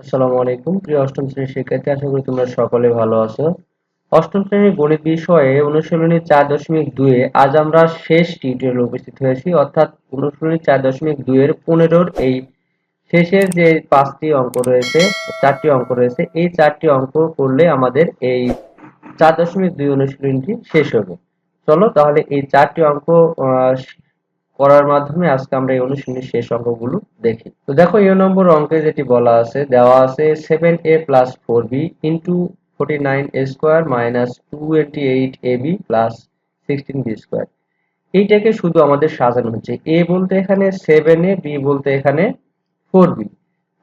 আসসালামু আলাইকুম। প্রিয় অষ্টম শ্রেণির শিক্ষার্থী, আশা করি তোমরা সকলে ভালো আছো। অষ্টম শ্রেণির গণিত বিষয়ে অনুশীলনী চার দশমিক দুয়ে আজ আমরা শেষ টিউটোরিয়ালে উপস্থিত হয়েছি। অর্থাৎ অনুশীলনী চার দশমিক দুইয়ের পনেরোর এই শেষের যে পাঁচটি অঙ্ক রয়েছে, চারটি অঙ্ক রয়েছে, এই চারটি অঙ্ক করলে আমাদের এই চার দশমিক দুই অনুশীলনীটি শেষ হবে। চলো তাহলে এই চারটি অঙ্ক করার মাধ্যমে আজকে আমরা এই অনুশীলনীর শেষ অঙ্কগুলো দেখি। তো দেখো, এই নম্বর অঙ্কে যেটি বলা আছে, দেওয়া আছে seven a plus four b into forty nine a square minus twenty eight a b plus sixteen b square এইটাকে শুধু আমাদের সাজানো হচ্ছে। এ বলতে এখানে সেভেন এ বি বলতে এখানে ফোর বি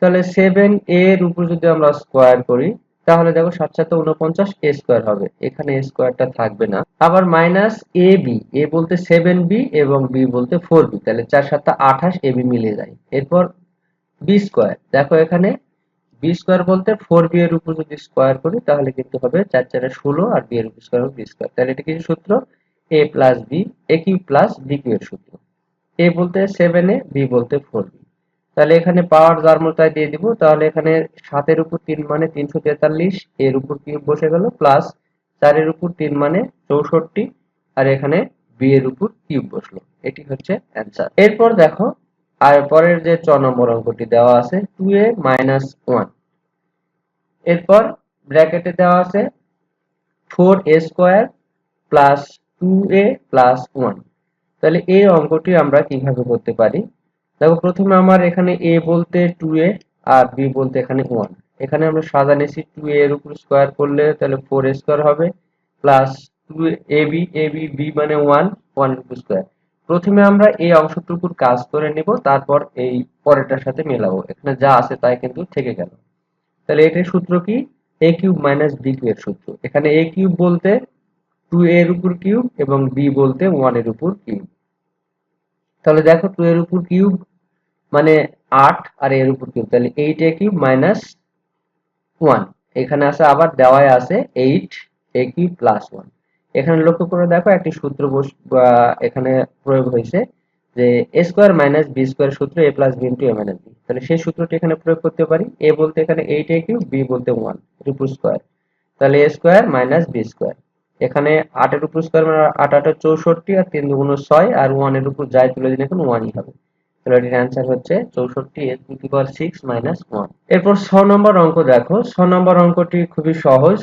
তাহলে সেভেন এর উপর যদি আমরা স্কোয়ার করি, তাহলে দেখো সাত সাথে উনপঞ্চাশ এ স্কোয়ার হবে। এখানে স্কোয়ারটা থাকবে না। আবার মাইনাস এ বি এ বলতে সেভেন বি এবং বি বলতে ফোর বি তাহলে চার সাতটা আঠাশ এ বি মিলে যায়। এরপর বি স্কোয়ার দেখো এখানে বি স্কোয়ার বলতে ফোর বি এর উপর যদি স্কোয়ার করি, তাহলে কিন্তু হবে চার চারে ষোলো আর বি এর উপর স্কোয়ার হবে বি স্কোয়ার তাহলে এটা কিছু সূত্র? A plus b a cube plus b cube এর সূত্র। এ বলতে সেভেন এ বি বলতে ফোর বি তাহলে এখানে পাওয়ার যার মতো দিয়ে দিব, তাহলে এখানে সাতের উপর তিন মানে তিনশো তেতাল্লিশ, এর উপর কিউব বসে গেল প্লাস চারের উপর তিন মানে চৌষট্টি, আর এখানে বি এর উপর কিউব বসল। এটি হচ্ছে অ্যান্সার। এরপর দেখো, আর পরের যে চ নম্বর অঙ্কটি দেওয়া আছে, টু এ মাইনাস ওয়ান। এরপর ব্র্যাকেটে দেওয়া আছে, four a square plus two a plus one. তাহলে এই অঙ্কটি আমরা কীভাবে করতে পারি? দেখো, প্রথমে আমার এখানে এ বলতে টু এ, আর বি বলতে এখানে ওয়ান। এখানে আমরা সাজা নিয়েছি টু এর উপর স্কোয়ার করলে তাহলে ফোর স্কোয়ার হবে plus two a b a b b মানে ওয়ান ওয়ান উপর স্কোয়ার প্রথমে আমরা এই অংশটুকুর কাজ করে নিব, তারপর এই পরেরটার সাথে মেলাবো। এখানে যা আছে তাই কিন্তু থেকে গেল। তাহলে এটার সূত্র কি? A cube minus b cube এর সূত্র। এখানে এ কিউব বলতে টু এর উপর কিউব এবং বি বলতে ওয়ানের উপর কিউব তাহলে দেখো টু এর উপর কিউব মানে আট আর এর উপর কিউব তাহলে eight a cube minus one এখানে আছে আবার দেওয়ায় আছে eight a cube plus one এখানে লক্ষ্য করে দেখো একটি সূত্র এখানে প্রয়োগ হয়েছে যে a square minus b square সূত্র a plus b into a minus b তাহলে সেই সূত্রটি এখানে প্রয়োগ করতে পারি। এ বলতে এখানে এইট এ কিউব বি বলতে ওয়ান উপর স্কোয়ার তাহলে a square minus b square এখানে আটের উপর স্কোয়ার মানে আট, আটের চৌষট্টি আর তিন দুগুণ ছয়, আর ওয়ানের উপর যাই তুলে দিন এখন ওয়ানই হবে। তাহলে এটির অ্যান্সার হচ্ছে চৌষট্টি, এর two power six minus one এরপর ছ নম্বর অঙ্ক দেখো। ছ নম্বর অঙ্কটি খুবই সহজ।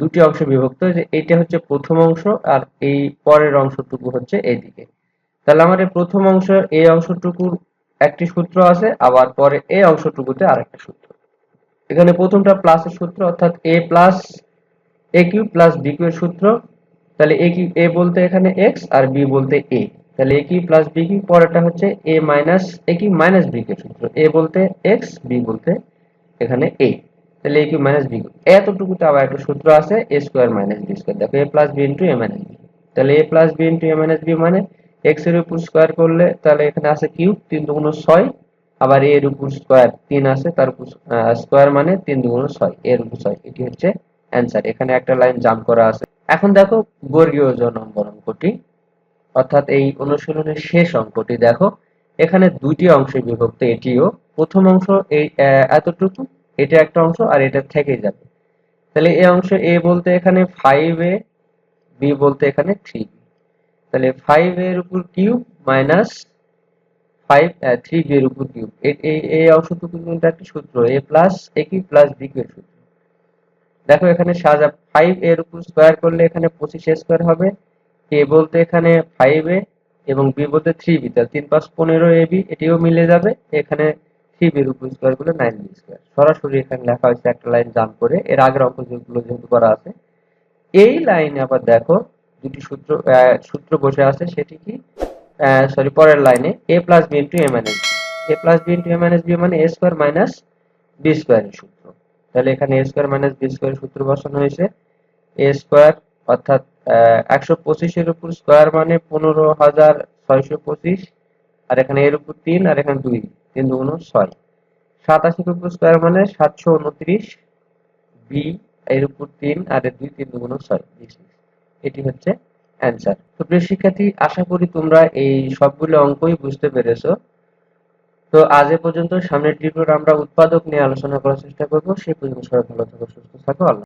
দুটি অংশ বিভক্ত। যে এইটা হচ্ছে প্রথম অংশ আর এই পরের অংশটুকু হচ্ছে এইদিকে তাহলে এই প্রথম অংশ, এই অংশটুকুর একটি সূত্র আছে, আবার পরে এই অংশটুকুতে আরেকটা সূত্র। এখানে প্রথমটা প্লাসের সূত্র, অর্থাৎ a plus a cube plus b cube এর সূত্র। তাহলে এ কিউ এ বলতে এখানে এক্স আর বি বলতে এ তাহলে এ কি প্লাস বি কি? পরেরটা হচ্ছে এ মাইনাস এ কি মাইনাস বি কিউ সূত্র? এ বলতে এক্স বি বলতে এখানে এ তাহলে এ কি মাইনাস বি এতটুকুতে আবার একটা সূত্র আছে A square minus B square দেখো A plus B into A minus B তাহলে A plus B into A minus B মানে এক্সের উপর স্কোয়ার করলে তাহলে এখানে আছে কিউব তিন দুগুণ ছয়। আবার এর উপর স্কোয়ার তিন আছে, তার উপর স্কোয়ার মানে তিন দুগুণ ছয় এর উপর ছয়। এটি হচ্ছে অ্যান্সার এখানে একটা লাইন জাম্প করা আছে। এখন দেখো বর্গীয় জ নম্বর অঙ্কটি। অর্থাৎ এই অনুশীলনের শেষ অঙ্কটি দেখো। এখানে দুইটি অংশে বিভক্ত, এটিও। প্রথম অংশ এই এতটুকু, এটা একটা অংশ আর এটা থেকে যাবে। তাহলে এই অংশ এ বলতে এখানে ফাইভ এ বি বলতে এখানে থ্রি বি তাহলে ফাইভ এর উপর cube minus five three b এর উপর কিউব এই অংশটুকু কিন্তু একটা সূত্র, a plus a cube plus b cube সূত্র। দেখো এখানে সাজা ফাইভ এর উপর স্কোয়ার করলে এখানে পঁচিশ স্কোয়ার হবে। এ বলতে এখানে ফাইভ এ এবং বি বলতে থ্রি বি, তাহলে তিন পাঁচ পনেরো এ বি, এটিও মিলে যাবে। এখানে থ্রি বির উপর স্কোয়ার করলে নাইন বি স্কোয়ার সরাসরি এখানে লেখা হয়েছে একটা লাইন জাম্প করে, এর আগের অঙ্ক যেগুলো যেহেতু করা আছে। এই লাইনে আবার দেখো, দুটি সূত্র সূত্র বসে আছে, সেটি কি? সরি পরের লাইনে a plus b into a minus b a plus b into a minus b মানে এ স্কোয়ার মাইনাস বি স্কোয়ারের সূত্র। তাহলে এখানে a square minus b square সূত্র বসানো হয়েছে। এ স্কোয়ার অর্থাৎ একশো পঁচিশের উপর স্কোয়ার মানে পনেরো হাজার ছয়শো পঁচিশ, আর এখানে এর উপর তিন, আর এখানে দুই, তিন দুগুণ ছয়। সাতাশির উপর স্কোয়ার মানে সাতশো উনত্রিশ বি এর উপর তিন, আর এর দুই, তিন দুগুণ ছয়। এটি হচ্ছে অ্যান্সার তো প্রিয় শিক্ষার্থী, আশা করি তোমরা এই সবগুলো অঙ্কই বুঝতে পেরেছ। তো আজ এ পর্যন্ত সামনের টিউটোরিয়ালে আমরা উৎপাদক নিয়ে আলোচনা করার চেষ্টা করব। সেই পর্যন্ত সবাই ভালো থাকো, সুস্থ থাকো।